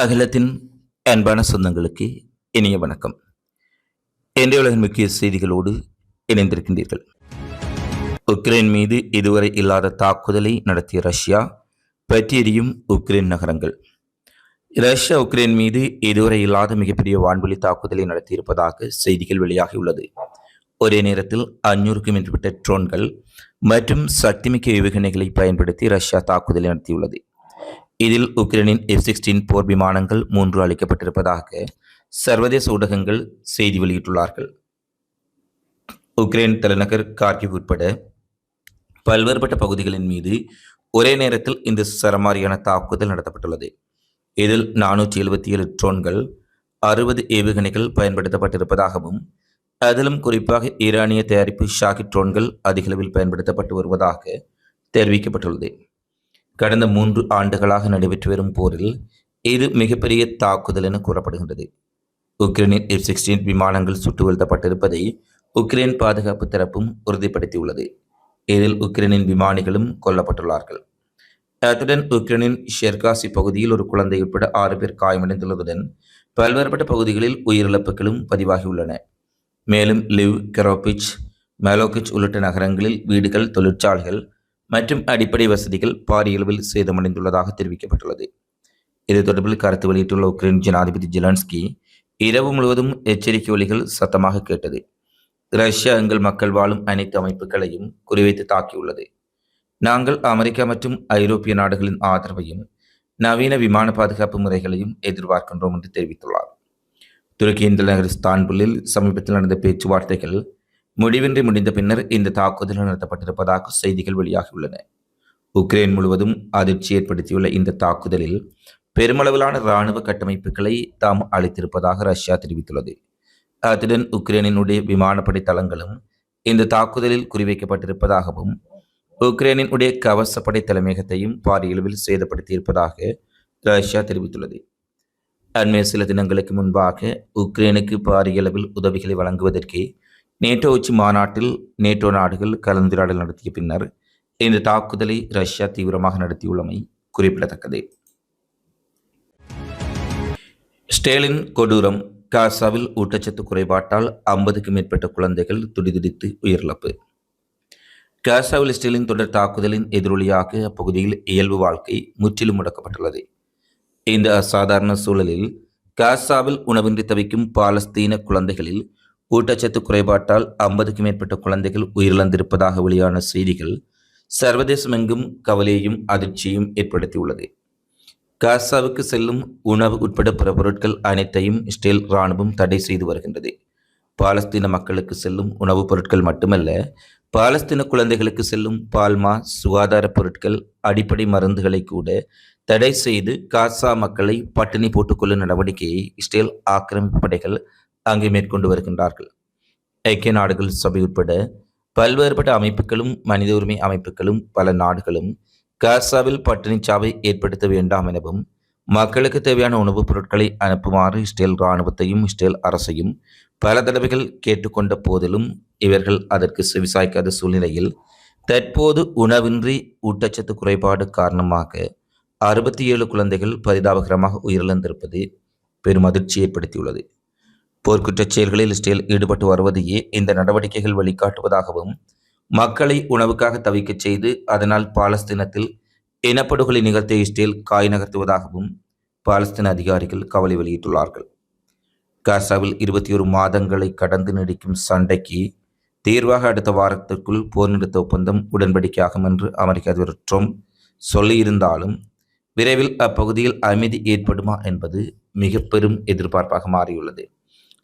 அகிலத்தின் அன்பான சொந்தங்களுக்கு இனிய வணக்கம். இன்றைய உலகின் முக்கிய செய்திகளோடு இணைந்திருக்கின்றீர்கள். உக்ரைன் மீது இதுவரை இல்லாத தாக்குதலை நடத்திய ரஷ்யா பற்றியறியும் உக்ரைன் நகரங்கள். ரஷ்யா உக்ரைன் மீது இதுவரை இல்லாத மிகப்பெரிய வான்வெளி தாக்குதலை நடத்தியிருப்பதாக செய்திகள் வெளியாகியுள்ளது. ஒரே நேரத்தில் அஞ்சூறுக்கும் மேற்பட்ட ட்ரோன்கள் மற்றும் சக்திமிக்க ஏவுகணைகளை பயன்படுத்தி ரஷ்யா தாக்குதலை நடத்தியுள்ளது. இதில் உக்ரைனின் எஃப் சிக்ஸ்டீன் போர் விமானங்கள் மூன்று அளிக்கப்பட்டிருப்பதாக சர்வதேச ஊடகங்கள் செய்தி வெளியிட்டுள்ளார்கள். உக்ரைன் தலைநகர் கார்கிவ் உட்பட பல்வேறுபட்ட பகுதிகளின் மீது ஒரே நேரத்தில் இந்த சரமாரியான தாக்குதல் நடத்தப்பட்டுள்ளது. இதில் நானூற்றி எழுபத்தி ஏழு ட்ரோன்கள் அறுபது ஏவுகணைகள் பயன்படுத்தப்பட்டிருப்பதாகவும் அதிலும் குறிப்பாக ஈரானிய தயாரிப்பு ஷாகி ட்ரோன்கள் அதிகளவில் பயன்படுத்தப்பட்டு வருவதாக தெரிவிக்கப்பட்டுள்ளது. கடந்த மூன்று ஆண்டுகளாக நடைபெற்று வரும் போரில் இது மிகப்பெரிய தாக்குதல் என கூறப்படுகின்றது. உக்ரைனின் எஃப் சிக்ஸ்டீன் விமானங்கள் சுட்டு வீழ்த்தப்பட்டிருப்பதை உக்ரைன் பாதுகாப்பு தரப்பும் உறுதிப்படுத்தியுள்ளது. இதில் உக்ரைனின் விமானிகளும் கொல்லப்பட்டுள்ளார்கள். அத்துடன் உக்ரைனின் ஷெர்காசி பகுதியில் ஒரு குழந்தை உட்பட ஆறு பேர் காயமடைந்துள்ளதுடன் பல்வேறுபட்ட பகுதிகளில் உயிரிழப்புகளும் பதிவாகியுள்ளன. மேலும் லிவ் கெரோபிச் மேலோகிச் உள்ளிட்ட நகரங்களில் வீடுகள் தொழிற்சாலைகள் மற்றும் அடிப்படை வசதிகள் பாரியளவில் சேதமடைந்துள்ளதாக தெரிவிக்கப்பட்டுள்ளது. இது தொடர்பில் கருத்து வெளியிட்டுள்ள உக்ரைன் ஜனாதிபதி ஜெலன்ஸ்கி இரவு முழுவதும் எச்சரிக்கை ஒலிகள் சத்தமாக கேட்டது. ரஷ்யா எங்கள் மக்கள் வாழும் அனைத்து அமைப்புகளையும் குறிவைத்து தாக்கியுள்ளது. நாங்கள் அமெரிக்கா மற்றும் ஐரோப்பிய நாடுகளின் ஆதரவையும் நவீன விமான பாதுகாப்பு முறைகளையும் எதிர்பார்க்கின்றோம் என்று தெரிவித்துள்ளார். துருக்கியின் தலைநகர் ஸ்தான்புல்லில் சமீபத்தில் நடந்த பேச்சுவார்த்தைகள் முடிவின்றி முடிந்த பின்னர் இந்த தாக்குதல் நடத்தப்பட்டிருப்பதாக செய்திகள் வெளியாகியுள்ளன. உக்ரைன் முழுவதும் அதிர்ச்சி ஏற்படுத்தியுள்ள இந்த தாக்குதலில் பெருமளவிலான இராணுவ கட்டமைப்புகளை தாம் அளித்திருப்பதாக ரஷ்யா தெரிவித்துள்ளது. அத்துடன் உக்ரைனினுடைய விமானப்படை தளங்களும் இந்த தாக்குதலில் குறிவைக்கப்பட்டிருப்பதாகவும் உக்ரைனின் உடைய கவசப்படை தலைமையகத்தையும் பாரிய அளவில் சேதப்படுத்தியிருப்பதாக ரஷ்யா தெரிவித்துள்ளது. அண்மைய சில தினங்களுக்கு முன்பாக உக்ரைனுக்கு பாரிய அளவில் உதவிகளை வழங்குவதற்கு நேட்டோ உச்சி மாநாட்டில் நேட்டோ நாடுகள் கலந்துரையாடல் நடத்திய பின்னர் இந்த தாக்குதலை ரஷ்யா தீவிரமாக நடத்தியுள்ளமை குறிப்பிடத்தக்கது. ஸ்டேலின் கொடூரம் காசாவில் ஊட்டச்சத்து குறைபாட்டால் ஐம்பதுக்கும் மேற்பட்ட குழந்தைகள் துடிதுடித்து உயிரிழப்பு. காசாவில் ஸ்டேலின் தொடர் தாக்குதலின் எதிரொலியாக அப்பகுதியில் இயல்பு வாழ்க்கை முற்றிலும் முடக்கப்பட்டுள்ளது. இந்த அசாதாரண சூழலில் காசாவில் உணவின்றி தவிக்கும் பாலஸ்தீன குழந்தைகளில் ஊட்டச்சத்து குறைபாட்டால் ஐம்பதுக்கும் மேற்பட்ட குழந்தைகள் உயிரிழந்திருப்பதாக வெளியான செய்திகள் சர்வதேசமெங்கும் கவலையையும் அதிர்ச்சியும் ஏற்படுத்தியுள்ளது. காசாவுக்கு செல்லும் உணவு உட்பட பிற பொருட்கள் அனைத்தையும் இஸ்ரேல் இராணுவம் தடை செய்து வருகின்றது. பாலஸ்தீன மக்களுக்கு செல்லும் உணவுப் பொருட்கள் மட்டுமல்ல பாலஸ்தீன குழந்தைகளுக்கு செல்லும் பால்மா சுகாதார பொருட்கள் அடிப்படை மருந்துகளை கூட தடை செய்து காசா மக்களை பட்டினி போட்டுக்கொள்ளும் நடவடிக்கையை இஸ்ரேல் ஆக்கிரமிப்பு படைகள் அங்கே மேற்கொண்டு வருகின்றார்கள். ஐக்கிய நாடுகள் சபை உட்பட பல்வேறுபட்ட அமைப்புகளும் மனித உரிமை அமைப்புகளும் பல நாடுகளும் காசாவில் பட்டினிச்சாவை ஏற்படுத்த வேண்டாம் எனவும் மக்களுக்கு தேவையான உணவுப் பொருட்களை அனுப்புமாறு இஸ்ரேல் இராணுவத்தையும் இஸ்ரேல் அரசையும் பல தடவைகள் கேட்டுக்கொண்ட போதிலும் இவர்கள் அதற்கு செவிசாய்க்காத சூழ்நிலையில் தற்போது உணவின்றி ஊட்டச்சத்து குறைபாடு காரணமாக அறுபத்தி ஏழு குழந்தைகள் பரிதாபகரமாக உயிரிழந்திருப்பது பெரும் அதிர்ச்சி ஏற்படுத்தியுள்ளது போர்க்குற்றச் செயல்களில் இஸ்ரேல் ஈடுபட்டு வருவதையே இந்த நடவடிக்கைகள் வழிகாட்டுவதாகவும் மக்களை உணவுக்காக தவிக்கச் செய்து அதனால் பாலஸ்தீனத்தில் இனப்படுகொலை நிகழ்த்திய இஸ்ரேல் காய் நகர்த்துவதாகவும் பாலஸ்தீன அதிகாரிகள் கவலை வெளியிட்டுள்ளார்கள். காசாவில் இருபத்தி ஒரு மாதங்களை கடந்து நீடிக்கும் சண்டைக்கு தீர்வாக அடுத்த வாரத்திற்குள் போர் நிறுத்த ஒப்பந்தம் உடன்படிக்கையாகும் என்று அமெரிக்க அதிபர் ட்ரம்ப் சொல்லியிருந்தாலும் விரைவில் அப்பகுதியில் அமைதி ஏற்படுமா என்பது மிக பெரும் எதிர்பார்ப்பாக மாறியுள்ளது.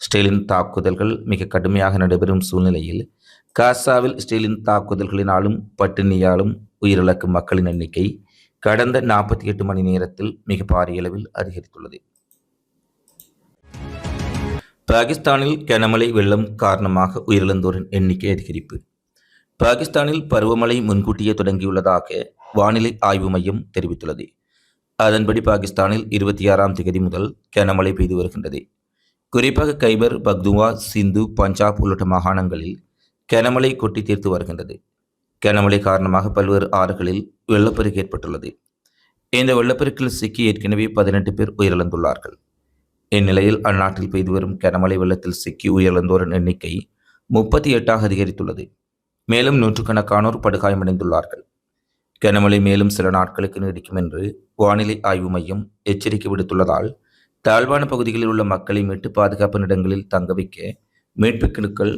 ஸ்டெலின் தாக்குதல்கள் மிக கடுமையாக நடைபெறும் சூழ்நிலையில் காசாவில் ஸ்டேலின் தாக்குதல்களினாலும் பட்டினியாலும் உயிரிழக்கும் மக்களின் எண்ணிக்கை கடந்த நாற்பத்தி எட்டு மணி நேரத்தில் மிக பாரிய அளவில் அதிகரித்துள்ளது. பாகிஸ்தானில் கனமழை வெள்ளம் காரணமாக உயிரிழந்தோரின் எண்ணிக்கை அதிகரிப்பு. பாகிஸ்தானில் பருவமழை முன்கூட்டியே தொடங்கியுள்ளதாக வானிலை ஆய்வு மையம் தெரிவித்துள்ளது. அதன்படி பாகிஸ்தானில் இருபத்தி ஆறாம் தேதி முதல் கனமழை பெய்து வருகின்றது. குறிப்பாக கைபர் பக்துவா சிந்து பஞ்சாப் உள்ளிட்ட மாகாணங்களில் கனமழை கொட்டி தீர்த்து வருகின்றது. கனமழை காரணமாக பல்வேறு ஆறுகளில் வெள்ளப்பெருக்கு ஏற்பட்டுள்ளது. இந்த வெள்ளப்பெருக்கில் சிக்கி ஏற்கனவே பதினெட்டு பேர் உயிரிழந்துள்ளார்கள். இந்நிலையில் அந்நாட்டில் பெய்து வரும் கனமழை வெள்ளத்தில் சிக்கி உயிரிழந்தோரின் எண்ணிக்கை முப்பத்தி எட்டாக அதிகரித்துள்ளது. மேலும் நூற்றுக்கணக்கானோர் படுகாயமடைந்துள்ளார்கள். கனமழை மேலும் சில நாட்களுக்கு நீடிக்கும் என்று வானிலை ஆய்வு மையம் எச்சரிக்கை விடுத்துள்ளதால் தாழ்வான பகுதிகளில் உள்ள மக்களை மீட்டு பாதுகாப்பு இடங்களில் தங்க வைக்க மீட்பு குழுக்கள்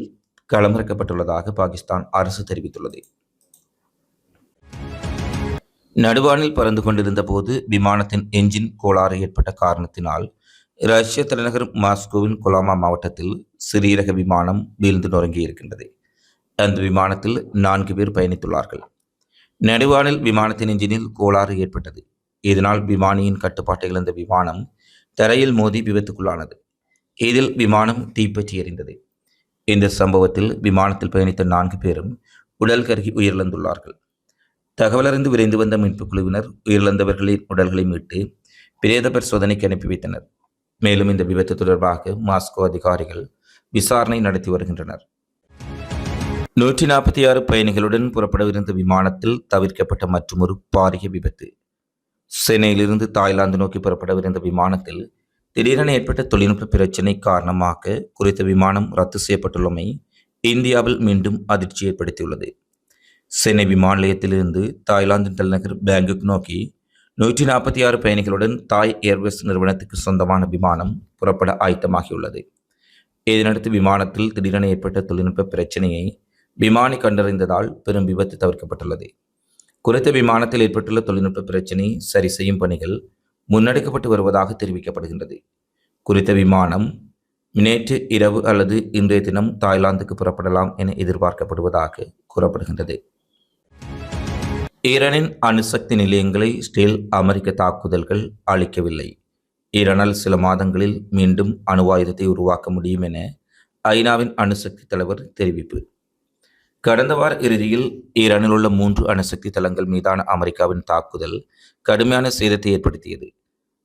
களமிறக்கப்பட்டுள்ளதாக பாகிஸ்தான் அரசு தெரிவித்துள்ளது. நடுவானில் பறந்து கொண்டிருந்த போது விமானத்தின் என்ஜின் கோளாறு ஏற்பட்ட காரணத்தினால் ரஷ்ய தலைநகர் மாஸ்கோவின் கொலாமா மாவட்டத்தில் சிறிய ரக விமானம் வீழ்ந்து நொறுங்கி இருக்கின்றது அந்த விமானத்தில் நான்கு பேர் பயணித்துள்ளார்கள். நடுவானில் விமானத்தின் என்ஜினில் கோளாறு ஏற்பட்டது. இதனால் விமானியின் கட்டுப்பாட்டை இழந்த விமானம் தரையில் மோதி விபத்துக்குள்ளானது. இதில் விமானம் தீப்பற்றி எறிந்தது. இந்த சம்பவத்தில் விமானத்தில் பயணித்த நான்கு பேரும் உடல் கருகி உயிரிழந்துள்ளார்கள். தகவலறிந்து விரைந்து வந்த மீட்பு குழுவினர் உயிரிழந்தவர்களின் உடல்களை மீட்டு பிரேத பரிசோதனைக்கு அனுப்பி வைத்தனர். மேலும் இந்த விபத்து தொடர்பாக மாஸ்கோ அதிகாரிகள் விசாரணை நடத்தி வருகின்றனர். நூற்றி நாற்பத்தி ஆறு பயணிகளுடன் புறப்படவிருந்த விமானத்தில் தவிர்க்கப்பட்ட மற்றொரு பாரிய விபத்து. சென்னையிலிருந்து தாய்லாந்து நோக்கி புறப்படவிருந்த விமானத்தில் திடீரென ஏற்பட்ட தொழில்நுட்ப பிரச்சினை காரணமாக குறித்த விமானம் ரத்து செய்யப்பட்டுள்ளமை இந்தியாவில் மீண்டும் அதிர்ச்சி ஏற்படுத்தியுள்ளது. சென்னை விமான நிலையத்திலிருந்து தாய்லாந்து தலைநகர் பேங்காக் நோக்கி நூற்றி நாற்பத்தி ஆறு பயணிகளுடன் தாய் ஏர்வேஸ் நிறுவனத்துக்கு சொந்தமான விமானம் புறப்பட ஆயத்தமாகியுள்ளது. இதனடுத்து விமானத்தில் திடீரென ஏற்பட்ட தொழில்நுட்ப பிரச்சனையை விமானி கண்டறிந்ததால் பெரும் விபத்து தவிர்க்கப்பட்டுள்ளது. குறித்த விமானத்தில் ஏற்பட்டுள்ள தொழில்நுட்ப பிரச்சினை சரி செய்யும் பணிகள் முன்னெடுக்கப்பட்டு வருவதாக தெரிவிக்கப்படுகின்றது. குறித்த விமானம் நேற்று இரவு அல்லது இன்றைய தினம் தாய்லாந்துக்கு புறப்படலாம் என எதிர்பார்க்கப்படுவதாக கூறப்படுகின்றது. ஈரானின் அணுசக்தி நிலையங்களை ஸ்டீல் அமெரிக்க தாக்குதல்கள் அளிக்கவில்லை ஈரானால் சில மாதங்களில் மீண்டும் அணுவாயுதத்தை உருவாக்க முடியும் என ஐநாவின் அணுசக்தி தலைவர் தெரிவிப்பு. கடந்த வார இறுதியில் ஈரானில் உள்ள மூன்று அணுசக்தி தளங்கள் மீதான அமெரிக்காவின் தாக்குதல் கடுமையான சேதத்தை ஏற்படுத்தியது.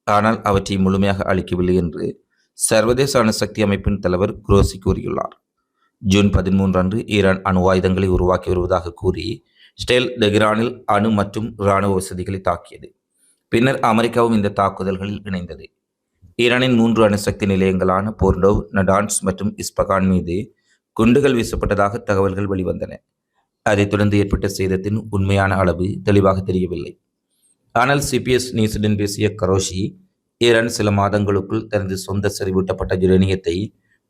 ஆனால் அவற்றை முழுமையாக அளிக்கவில்லை என்று சர்வதேச அணுசக்தி அமைப்பின் தலைவர் குரோசி கூறியுள்ளார். ஜூன் பதிமூன்று அன்று ஈரான் அணு ஆயுதங்களை உருவாக்கி வருவதாக கூறி ஸ்டெல் டெஹ்ரானில் அணு மற்றும் இராணுவ வசதிகளை தாக்கியது. பின்னர் அமெரிக்காவும் இந்த தாக்குதல்களில் இணைந்தது. ஈரானின் மூன்று அணுசக்தி நிலையங்களான போர்டோவ் நடான்ஸ் மற்றும் இஸ்பகான் மீது குண்டுகள் வீசப்பட்டதாக தகவல்கள் வெளிவந்தன. அதைத் தொடர்ந்து ஏற்பட்ட சேதத்தின் உண்மையான அளவு தெளிவாக தெரியவில்லை. ஆனால் சிபிஎஸ் நியூஸுடன் பேசிய கரோஷி ஈரான் சில மாதங்களுக்குள் தனது சொந்த செறிவூட்டப்பட்ட யுரேனியத்தை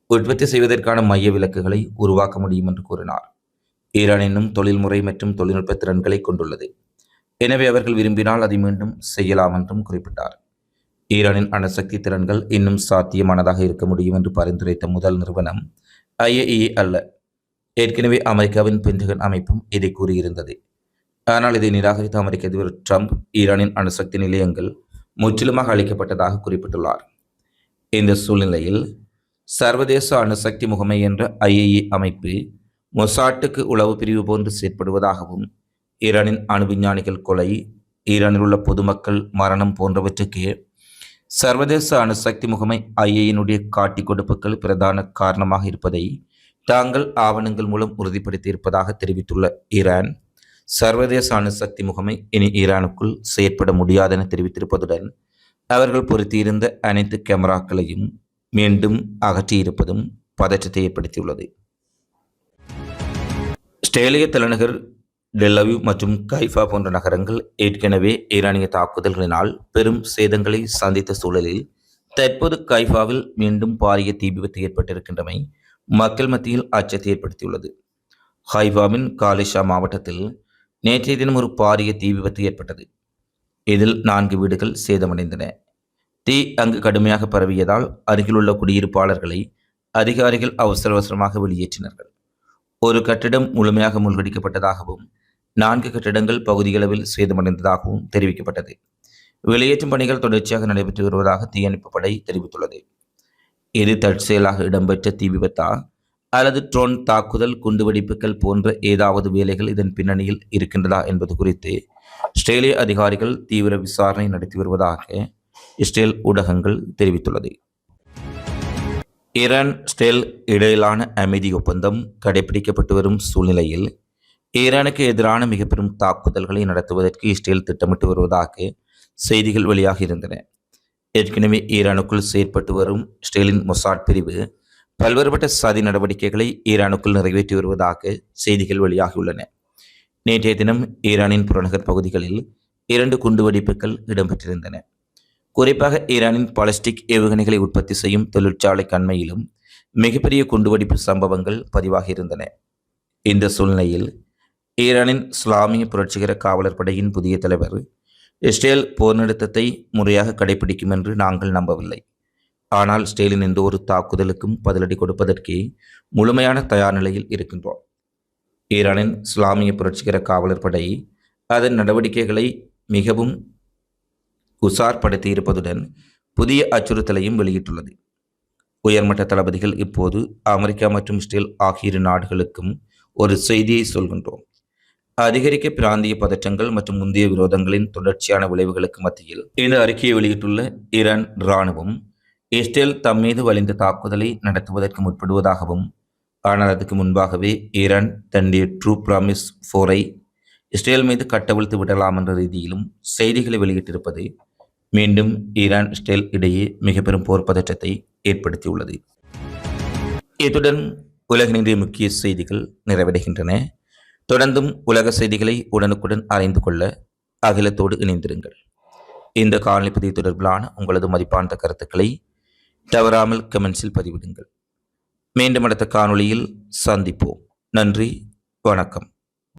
உற்பத்தி செய்வதற்கான மைய விளக்குகளை உருவாக்க முடியும் என்று கூறினார். ஈரான் இன்னும் தொழில்முறை மற்றும் தொழில்நுட்ப திறன்களை கொண்டுள்ளது. எனவே அவர்கள் விரும்பினால் அதை மீண்டும் செய்யலாம் என்றும் குறிப்பிட்டார். ஈரானின் அணுசக்தி திறன்கள் இன்னும் சாத்தியமானதாக இருக்க முடியும் என்று பரிந்துரைத்த முதல் நிறுவனம் ஐஏஇ அல்ல. ஏற்கனவே அமெரிக்காவின் பென்டகன் அமைப்பும் இதை கூறியிருந்தது. ஆனால் இதை நிராகரித்த அமெரிக்க அதிபர் ட்ரம்ப் ஈரானின் அணுசக்தி நிலையங்கள் முற்றிலுமாக அளிக்கப்பட்டதாக குறிப்பிட்டுள்ளார். இந்த சூழ்நிலையில் சர்வதேச அணுசக்தி முகமை என்ற ஐஏஇ அமைப்பு மொசாட்டுக்கு உளவு பிரிவு போன்று செயற்படுவதாகவும் ஈரானின் அணு விஞ்ஞானிகள் கொலை ஈரானில் உள்ள பொதுமக்கள் மரணம் போன்றவற்றுக்கு சர்வதேச அணுசக்தி முகமை ஐஏயினுடைய காட்டி கொடுப்புகள் பிரதான காரணமாக இருப்பதை தாங்கள் ஆவணங்கள் மூலம் உறுதிப்படுத்தியிருப்பதாக தெரிவித்துள்ள ஈரான் சர்வதேச அணுசக்தி முகமை இனி ஈரானுக்குள் செயற்பட முடியாதென தெரிவித்திருப்பதுடன் அவர்கள் பொருத்தியிருந்த அனைத்து கேமராக்களையும் மீண்டும் அகற்றியிருப்பதும் பதற்றத்தை ஏற்படுத்தியுள்ளது. ஸ்டேலிய தலைநகர் டெல்லவி மற்றும் கைஃபா போன்ற நகரங்கள் ஏற்கனவே ஈரானிய தாக்குதல்களினால் பெரும் சேதங்களை சந்தித்த சூழலில் தற்போது கைஃபாவில் மீண்டும் பாரிய தீ விபத்து ஏற்பட்டிருக்கின்றமை மக்கள் மத்தியில் அச்சத்தை ஏற்படுத்தியுள்ளது. ஹைஃபாவின் காலிஷா மாவட்டத்தில் நேற்றைய தினம் ஒரு பாரிய தீ விபத்து ஏற்பட்டது. இதில் நான்கு வீடுகள் சேதமடைந்தன. தீ அங்கு கடுமையாக பரவியதால் அருகிலுள்ள குடியிருப்பாளர்களை அதிகாரிகள் அவசர அவசரமாக வெளியேற்றினார்கள். ஒரு கட்டிடம் முழுமையாக மூழ்கடிக்கப்பட்டதாகவும் நான்கு கட்டிடங்கள் பகுதியளவில் சேதமடைந்ததாகவும் தெரிவிக்கப்பட்டது. வெளியேற்றும் பணிகள் தொடர்ச்சியாக நடைபெற்று வருவதாக தீயணைப்பு படை தெரிவித்துள்ளது. இது தற்செயலாக இடம்பெற்ற தீ விபத்தா? அல்லது ட்ரோன் தாக்குதல் குண்டுவெடிப்புகள் போன்ற ஏதாவது வேலைகள் இதன் பின்னணியில் இருக்கின்றதா என்பது குறித்து இஸ்ரேலிய அதிகாரிகள் தீவிர விசாரணை நடத்தி வருவதாக இஸ்ரேல் ஊடகங்கள் தெரிவித்துள்ளது. ஈரான் ஸ்டேல் இடையிலான அமைதி ஒப்பந்தம் கடைபிடிக்கப்பட்டு வரும் சூழ்நிலையில் ஈரானுக்கு எதிரான மிக பெரும் தாக்குதல்களை நடத்துவதற்கு இஸ்ரேல் திட்டமிட்டு வருவதாக செய்திகள் வெளியாகியிருந்தன ஏற்கனவே ஈரானுக்குள் செயற்பட்டு வரும் ஸ்டேலின் மொசாட் பிரிவு பல்வேறுபட்ட சதி நடவடிக்கைகளை ஈரானுக்குள் நிறைவேற்றி வருவதாக செய்திகள் வெளியாகியுள்ளன. நேற்றைய தினம் ஈரானின் புறநகர் பகுதிகளில் இரண்டு குண்டுவெடிப்புகள் இடம்பெற்றிருந்தன. குறிப்பாக ஈரானின் பாலிஸ்டிக் ஏவுகணைகளை உற்பத்தி செய்யும் தொழிற்சாலை கண்மையிலும் மிகப்பெரிய குண்டுவெடிப்பு சம்பவங்கள் பதிவாகியிருந்தன. இந்த சூழ்நிலையில் ஈரானின் இஸ்லாமிய புரட்சிகர காவலர் படையின் புதிய தலைவர் இஸ்ரேல் போர் நிறுத்தத்தை முறையாக கடைபிடிக்கும் என்று நாங்கள் நம்பவில்லை. ஆனால் ஸ்டேலின் எந்த ஒரு தாக்குதலுக்கும் பதிலடி கொடுப்பதற்கே முழுமையான தயார் நிலையில் இருக்கின்றோம். ஈரானின் இஸ்லாமிய புரட்சிகர காவலர் படை அதன் நடவடிக்கைகளை மிகவும் உசார்படுத்தி இருப்பதுடன் புதிய அச்சுறுத்தலையும் வெளியிட்டுள்ளது. உயர்மட்ட தளபதிகள் இப்போது அமெரிக்கா மற்றும் இஸ்ரேல் ஆகிய இரு நாடுகளுக்கும் ஒரு செய்தியை சொல்கின்றோம். அதிகரிக்க பிராந்திய பதற்றங்கள் மற்றும் முந்தைய விரோதங்களின் தொடர்ச்சியான விளைவுகளுக்கு மத்தியில் இந்த அறிக்கையை வெளியிட்டுள்ள ஈரான் இராணுவம் இஸ்ரேல் தம் மீது வலிந்த தாக்குதலை நடத்துவதற்கு முற்படுவதாகவும் ஆனால் அதுக்கு முன்பாகவே ஈரான் தன்னுடைய ட்ரூ ப்ராமிஸ் ஃபோரை இஸ்ரேல் மீது கட்டவிழ்த்து விடலாம் என்ற ரீதியிலும் செய்திகளை வெளியிட்டிருப்பது மீண்டும் ஈரான் இஸ்ரேல் இடையே மிக பெரும் போர் பதற்றத்தை ஏற்படுத்தியுள்ளது. இத்துடன் உலகினுடைய முக்கிய செய்திகள் நிறைவடைகின்றன. தொடர்ந்தும் உலக செய்திகளை உடனுக்குடன் அறிந்து கொள்ள அகிலத்தோடு இணைந்திருங்கள். இந்த காலனி பதிவு தொடர்பிலான உங்களது மதிப்பான கருத்துக்களை தவறாமல் கமெண்ட்ஸில் பதிவிடுங்கள். மீண்டும் அடுத்த காணொளியில் சந்திப்போம். நன்றி வணக்கம்.